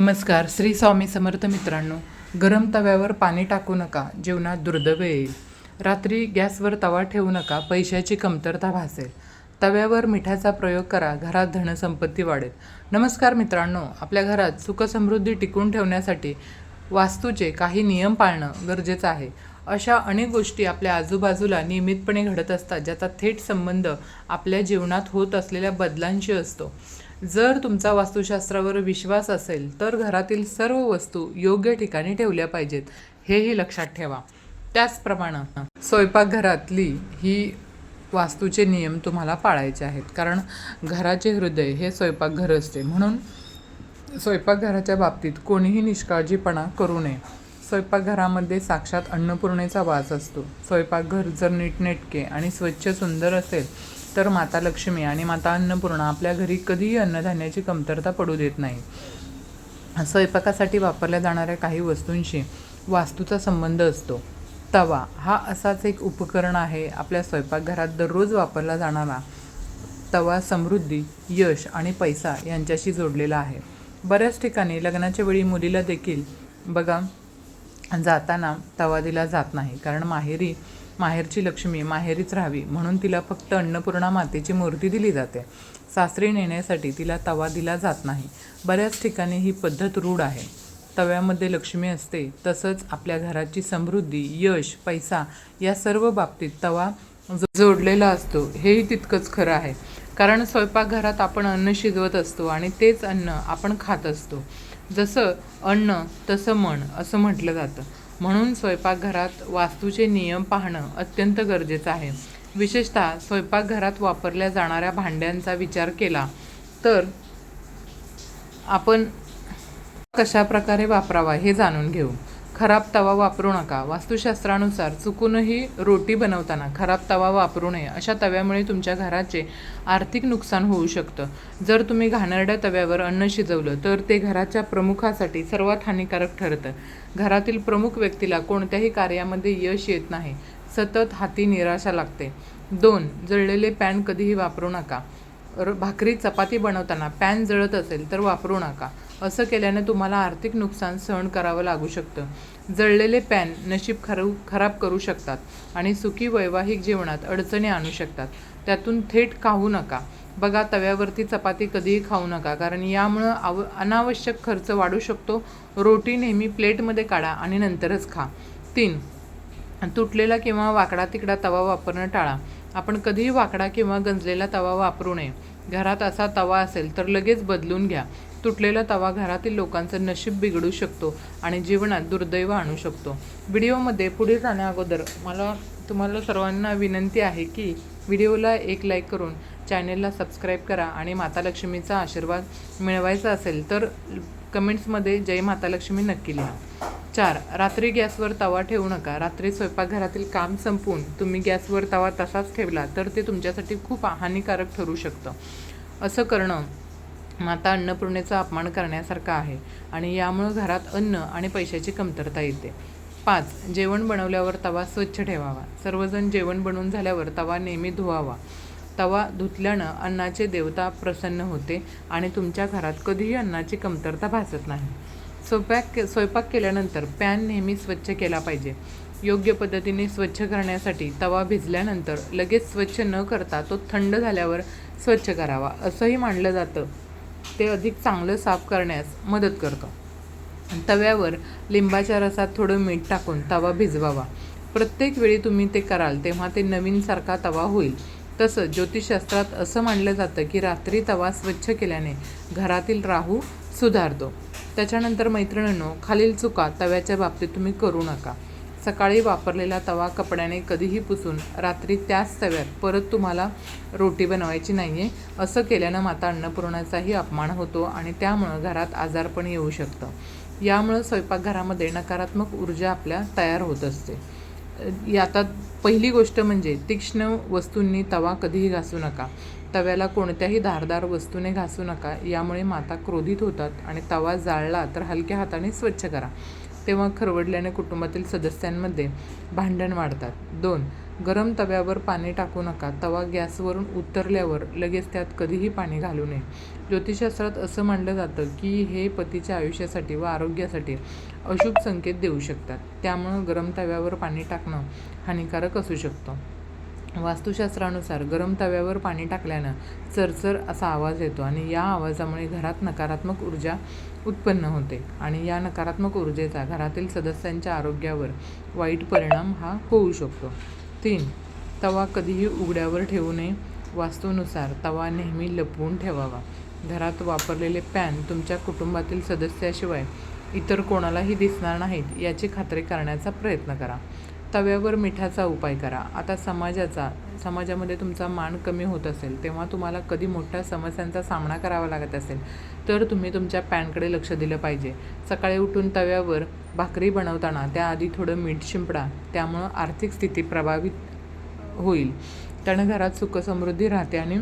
नमस्कार श्री स्वामी समर्थ मित्रांनो. गरम तव्यावर पाणी टाकू नका जेवणात दुर्दैव येईल. रात्री गॅसवर तवा ठेवू नका पैशाची कमतरता भासेल. तव्यावर मिठाचा प्रयोग करा घरात धनसंपत्ती वाढेल. नमस्कार मित्रांनो आपल्या घरात सुखसमृद्धी टिकून ठेवण्यासाठी वास्तूचे काही नियम पाळणं गरजेचं आहे. अशा अनेक गोष्टी आपल्या आजूबाजूला नियमितपणे घडत असतात ज्याचा थेट संबंध आपल्या जीवनात होत असलेल्या बदलांशी असतो. जर तुमचा वास्तुशास्त्रावर विश्वास असेल तर घरातील सर्व वस्तू योग्य ठिकाणी ठेवल्या पाहिजेत हेही लक्षात ठेवा. त्याचप्रमाणे स्वयंपाकघरातली ही वास्तूचे नियम तुम्हाला पाळायचे आहेत. कारण घराचे हृदय हे स्वयंपाकघर असते. म्हणून स्वयंपाकघराच्या बाबतीत कोणीही निष्काळजीपणा करू नये. स्वयंपाकघरामध्ये साक्षात अन्नपूर्णेचा वास असतो. स्वयंपाकघर जर नीटनेटके आणि स्वच्छ सुंदर असेल तर माता लक्ष्मी आणि माता अन्नपूर्णा आपल्या घरी कधीही अन्नधान्याची कमतरता पडू देत नाही. स्वयंपाकासाठी वापरल्या जाणाऱ्या काही वस्तूंशी वास्तूचा संबंध असतो. तवा हा असाच एक उपकरण आहे. आपल्या स्वयंपाकघरात दररोज वापरला जाणारा तवा समृद्धी यश आणि पैसा यांच्याशी जोडलेला आहे. बऱ्याच ठिकाणी लग्नाच्या वेळी मुलीला देखील बघा जाताना तवा दिला जात नाही. कारण माहेरी माहेरची लक्ष्मी माहेरीच राहावी म्हणून तिला फक्त अन्नपूर्णा मातेची मूर्ती दिली जाते. सासरी नेण्यासाठी तिला तवा दिला जात नाही. बऱ्याच ठिकाणी ही पद्धत रूढ आहे. तव्यामध्ये लक्ष्मी असते तसंच आपल्या घराची समृद्धी यश पैसा या सर्व बाबतीत तवा जोडलेला असतो. हेही तितकंच खरं आहे. कारण स्वयंपाकघरात आपण अन्न शिजवत असतो आणि तेच अन्न आपण खात असतो. जसं अन्न तसं मन असं म्हटलं जातं. म्हणून स्वयंपाकघरात वास्तूचे नियम पाहणं अत्यंत गरजेचं आहे. विशेषतः स्वयंपाकघरात वापरल्या जाणाऱ्या भांड्यांचा विचार केला तर आपण कशा प्रकारे वापरावा हे जाणून घेऊ. खराब तवा वापरू नका. वास्तुशास्त्रानुसार चुकूनही रोटी बनवताना खराब तवा वापरू नये. अशा तव्यामुळे तुमच्या घराचे आर्थिक नुकसान होऊ शकतं. जर तुम्ही घाणेरड्या तव्यावर अन्न शिजवलं तर ते घराच्या प्रमुखासाठी सर्वात हानिकारक ठरतं. घरातील प्रमुख व्यक्तीला कोणत्याही कार्यामध्ये यश येत नाही. सतत हाती निराशा लागते. दोन जळलेले पॅन कधीही वापरू नका. र भाकरी चपाती बनवताना पॅन जळत असेल तर वापरू नका. असं केल्याने तुम्हाला आर्थिक नुकसान सहन करावं लागू शकतं. जळलेले पॅन नशीब खरू खराब करू शकतात आणि सुखी वैवाहिक जीवनात अडचणी आणू शकतात. त्यातून थेट खाऊ नका. बघा तव्यावरती चपाती कधीही खाऊ नका कारण यामुळं आव अनावश्यक खर्च वाढू शकतो. रोटी नेहमी प्लेटमध्ये काढा आणि नंतरच खा. तीन तुटलेला किंवा वाकडा तिकडा तवा वापरणं टाळा. आपण कधीही वाकडा किंवा गंजलेला तवा वापरू नये. घरात असा तवा असेल तर लगेच बदलून घ्या. तुटलेला तवा घरातील लोकांचं नशीब बिघडू शकतो आणि जीवनात दुर्दैव आणू शकतो. व्हिडिओमध्ये पुढे जाण्याअगोदर मला तुम्हाला सर्वांना विनंती आहे की व्हिडिओला एक लाईक करून चॅनेलला सबस्क्राईब करा आणि माता लक्ष्मीचा आशीर्वाद मिळवायचा असेल तर कमेंट्समध्ये जय माता लक्ष्मी नक्की लिहा. चार रात्री गॅसवर तवा ठेवू नका. रात्री स्वयंपाकघरातील काम संपवून तुम्ही गॅसवर तवा तसाच ठेवला तर ते तुमच्यासाठी खूप हानिकारक ठरू शकतं. असं करणं माता अन्नपूर्णेचा अपमान करण्यासारखा आहे आणि यामुळं घरात अन्न आणि पैशाची कमतरता येते. पाच जेवण बनवल्यावर तवा स्वच्छ ठेवावा. सर्वजण जेवण बनवून झाल्यावर तवा नेहमी धुवावा. तवा धुतल्यानं अन्नाचे देवता प्रसन्न होते आणि तुमच्या घरात कधीही अन्नाची कमतरता भासत नाही. स्वयंपाक स्वयंपाक केल्यानंतर पॅन नेहमी स्वच्छ केला पाहिजे. योग्य पद्धतीने स्वच्छ करण्यासाठी तवा भिजल्यानंतर लगेच स्वच्छ न करता तो थंड झाल्यावर स्वच्छ करावा असंही मानलं जातं. ते अधिक चांगलं साफ करण्यास मदत करतं. तव्यावर लिंबाच्या रसात थोडं मीठ टाकून तवा भिजवावा. प्रत्येक वेळी तुम्ही ते कराल तेव्हा ते नवीनसारखा तवा होईल. तसं ज्योतिषशास्त्रात असं मानलं जातं की रात्री तवा स्वच्छ केल्याने घरातील राहू सुधारतो. त्याच्यानंतर मैत्रिणींनो खालील चुका तव्याच्या बाबतीत तुम्ही करू नका. सकाळी वापरलेला तवा कपड्याने कधीही पुसून रात्री त्याच तव्यात परत तुम्हाला रोटी बनवायची नाही आहे असं केल्यानं माता अन्नपूर्णाचाही अपमान होतो आणि त्यामुळं घरात आजारपण येऊ शकतं. यामुळं स्वयंपाकघरामध्ये नकारात्मक ऊर्जा आपल्या तयार होत असते. यातात पहिली गोष्ट म्हणजे तीक्ष्ण वस्तूंनी तवा कधीही घासू नका. तव्याला कोणत्याही धारदार वस्तूने घासू नका यामुळे माता क्रोधित होतात आणि तवा जाळला तर हलक्या हाताने स्वच्छ करा. तेव्हा खरवडल्याने कुटुंबातील सदस्यांमध्ये भांडण वाढतात. दोन गरम तव्यावर पाणी टाकू नका. तवा गॅसवरून उतरल्यावर लगेच त्यात कधीही पाणी घालू नये. ज्योतिषशास्त्रात असं मानलं जातं की हे पतीच्या आयुष्यासाठी व आरोग्यासाठी अशुभ संकेत देऊ शकतात. त्यामुळं गरम तव्यावर पाणी टाकणं हानिकारक असू शकतं. वास्तुशास्त्रानुसार गरम तव्यावर पाणी टाकल्यानं चरचर असा आवाज येतो आणि या आवाजामुळे घरात नकारात्मक ऊर्जा उत्पन्न होते आणि या नकारात्मक ऊर्जेचा घरातील सदस्यांच्या आरोग्यावर वाईट परिणाम हा होऊ शकतो. तीन तवा कधीही उघड्यावर ठेवू नये. वास्तूनुसार तवा नेहमी लपवून ठेवावा. घरात वापरलेले पॅन तुमच्या कुटुंबातील सदस्याशिवाय इतर कोणालाही दिसणार नाहीत याची खात्री करण्याचा प्रयत्न करा. तव्यावर मिठाचा उपाय करा. आता समाजाचा समाजामध्ये तुमचा मान कमी होत असेल तेव्हा तुम्हाला कधी मोठ्या समस्यांचा सामना करावा लागत असेल तर तुम्ही तुमच्या पॅनकडे लक्ष दिलं पाहिजे. सकाळी उठून तव्यावर भाकरी बनवताना त्याआधी थोडं मीठ शिंपडा त्यामुळं आर्थिक स्थिती प्रभावित होईल. त्यानं घरात सुखसमृद्धी राहते आणि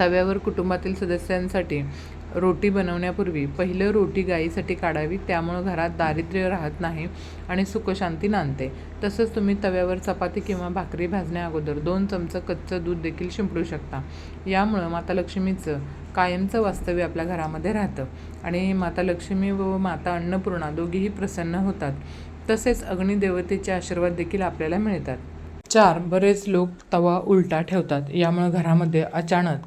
तव्यावर कुटुंबातील सदस्यांसाठी रोटी बनवण्यापूर्वी पहिलं रोटी गाईसाठी काढावी त्यामुळं घरात दारिद्र्य राहत नाही आणि सुखशांती नांदते. तसंच तुम्ही तव्यावर चपाती किंवा भाकरी भाजण्या अगोदर दोन चमचं कच्चं दूध देखील शिंपडू शकता. यामुळं माता लक्ष्मीचं कायमचं वास्तव्य आपल्या घरामध्ये राहतं आणि माता लक्ष्मी व माता अन्नपूर्णा दोघीही प्रसन्न होतात. तसेच अग्निदेवतेचे आशीर्वाद देखील आपल्याला मिळतात. चार बरेच लोक तवा उलटा ठेवतात. यामुळं घरामध्ये अचानक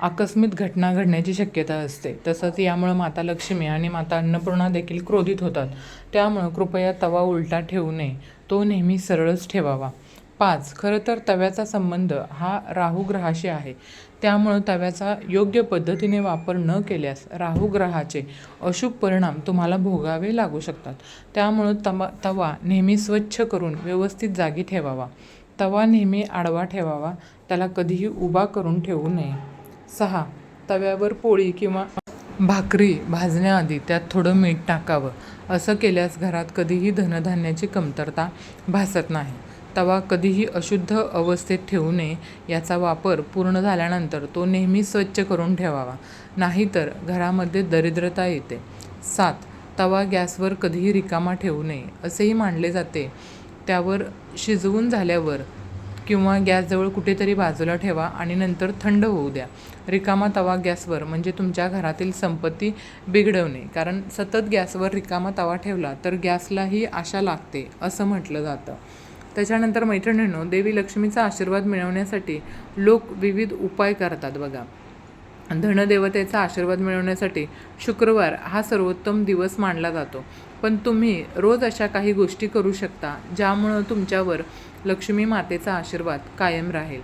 आकस्मिक घटना घडण्याची शक्यता असते. तसंच यामुळं माता लक्ष्मी आणि माता अन्नपूर्णा देखील क्रोधित होतात. त्यामुळं कृपया तवा उलटा ठेवू नये. तो नेहमी सरळच ठेवावा. पाच खरं तर तव्याचा संबंध हा राहू ग्रहाशी आहे. त्यामुळं तव्याचा योग्य पद्धतीने वापर न केल्यास राहू ग्रहाचे अशुभ परिणाम तुम्हाला भोगावे लागू शकतात. त्यामुळं तवा तवा नेहमी स्वच्छ करून व्यवस्थित जागी ठेवावा. तवा नेहमी आडवा ठेवावा. त्याला कधीही उभा करून ठेवू नये. सहा तव्यावर पोळी किंवा भाकरी भाजण्याआधी त्यात थोडं मीठ टाकावं. असं केल्यास घरात कधीही धनधान्याची कमतरता भासत नाही. तवा कधीही अशुद्ध अवस्थेत ठेवू नये याचा वापर पूर्ण झाल्यानंतर तो नेहमी स्वच्छ करून ठेवावा. नाहीतर घरामध्ये दरिद्रता येते. सात तवा गॅसवर कधीही रिकामा ठेवू नये असेही मानले जाते. त्यावर शिजवून झाल्यावर किंवा गॅसजवळ कुठेतरी बाजूला ठेवा आणि नंतर थंड होऊ द्या. रिकामा तवा गॅसवर म्हणजे तुमच्या घरातील संपत्ती बिघडवणे. कारण सतत गॅसवर रिकामा तवा ठेवला तर गॅसलाही आशा लागते असं म्हटलं जातं. त्याच्यानंतर मैत्रिणींनो देवी लक्ष्मीचा आशीर्वाद मिळवण्यासाठी लोक विविध उपाय करतात बघा. धनदेवतेचा आशीर्वाद मिळवण्यासाठी शुक्रवार हा सर्वोत्तम दिवस मानला जातो. पण तुम्ही रोज अशा काही गोष्टी करू शकता ज्यामुळं तुमच्यावर लक्ष्मी मातेचा आशीर्वाद कायम राहील.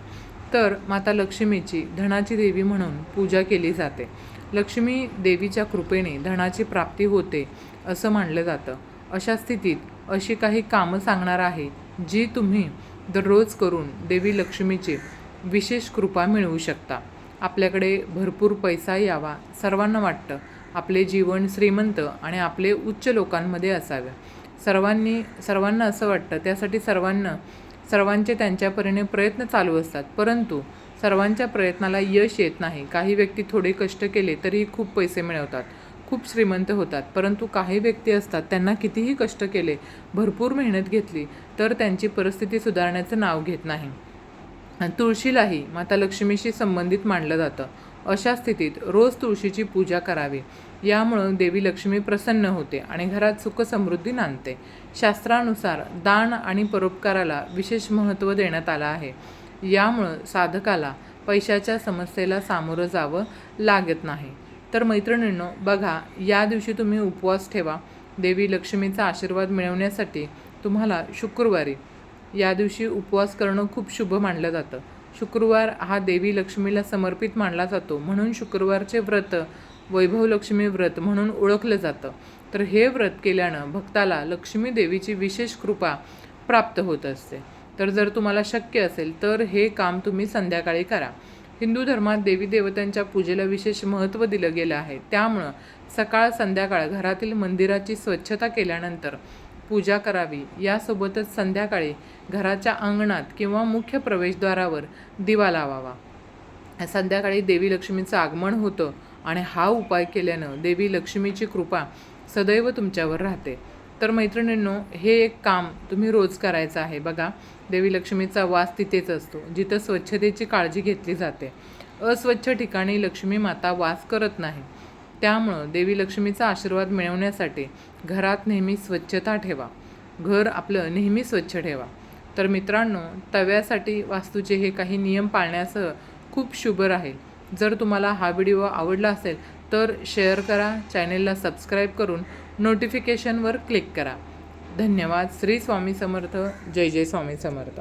तर माता लक्ष्मीची धनाची देवी म्हणून पूजा केली जाते. लक्ष्मी देवीच्या कृपेने धनाची प्राप्ती होते असं मानलं जातं. अशा स्थितीत अशी काही कामं सांगणार आहे जी तुम्ही दररोज करून देवी लक्ष्मीची विशेष कृपा मिळवू शकता. आपल्याकडे भरपूर पैसा यावा सर्वांना वाटतं. आपले जीवन श्रीमंत आणि आपले उच्च लोकांमध्ये असावे. सर्वांनी सर्वांना असं वाटतं त्यासाठी सर्वांना सर्वांचे त्यांच्या परीने प्रयत्न चालू असतात. परंतु सर्वांच्या प्रयत्नाला यश येत नाही. काही व्यक्ती थोडे कष्ट केले तरीही खूप पैसे मिळवतात. खूप श्रीमंत होतात. परंतु काही व्यक्ती असतात त्यांना कितीही कष्ट केले भरपूर मेहनत घेतली तर त्यांची परिस्थिती सुधारण्याचं नाव घेत नाही. तुळशीलाही माता लक्ष्मीशी संबंधित मानलं जातं. अशा स्थितीत रोज तुळशीची पूजा करावी. यामुळं देवी लक्ष्मी प्रसन्न होते आणि घरात सुख समृद्धी नांदते. शास्त्रानुसार दान आणि परोपकाराला विशेष महत्त्व देण्यात आलं आहे. यामुळं साधकाला पैशाच्या समस्येला सामोरं जावं लागत नाही. तर मैत्रिणींनो बघा या दिवशी तुम्ही उपवास ठेवा. देवी लक्ष्मीचा आशीर्वाद मिळवण्यासाठी तुम्हाला शुक्रवारी या दिवशी उपवास करणं खूप शुभ मानलं जातं. शुक्रवार हा देवी लक्ष्मीला समर्पित मानला जातो. म्हणून शुक्रवारचे व्रत वैभव लक्ष्मी व्रत म्हणून ओळखलं जातं. तर हे व्रत केल्यानं भक्ताला लक्ष्मी देवीची विशेष कृपा प्राप्त होत असते. तर जर तुम्हाला शक्य असेल तर हे काम तुम्ही संध्याकाळी करा. हिंदू धर्मात देवी देवतांच्या पूजेला विशेष महत्त्व दिलं गेलं आहे. त्यामुळं सकाळ संध्याकाळ घरातील मंदिराची स्वच्छता केल्यानंतर पूजा करावी. यासोबतच संध्याकाळी घराच्या अंगणात किंवा मुख्य प्रवेशद्वारावर दिवा लावावा. संध्याकाळी देवी लक्ष्मीचं आगमन होतं. आणि हा उपाय केल्यानं देवी लक्ष्मीची कृपा सदैव तुमच्यावर राहते. तर मैत्रिणींनो हे एक काम तुम्ही रोज करायचं आहे बघा. देवी लक्ष्मीचा वास तिथेच असतो जिथं स्वच्छतेची काळजी घेतली जाते. अस्वच्छ ठिकाणी लक्ष्मी माता वास करत नाही. त्यामुळं देवी लक्ष्मीचा आशीर्वाद मिळवण्यासाठी घरात नेहमी स्वच्छता ठेवा. घर आपलं नेहमी स्वच्छ ठेवा. तर मित्रांनो तव्यासाठी वास्तूचे हे काही नियम पाळण्यासह खूप शुभ राहील. जर तुम्हाला हा व्हिडिओ आवडला असेल तर शेअर करा चॅनेलला सबस्क्राईब करून नोटिफिकेशनवर क्लिक करा. धन्यवाद. श्री स्वामी समर्थ. जय जय स्वामी समर्थ.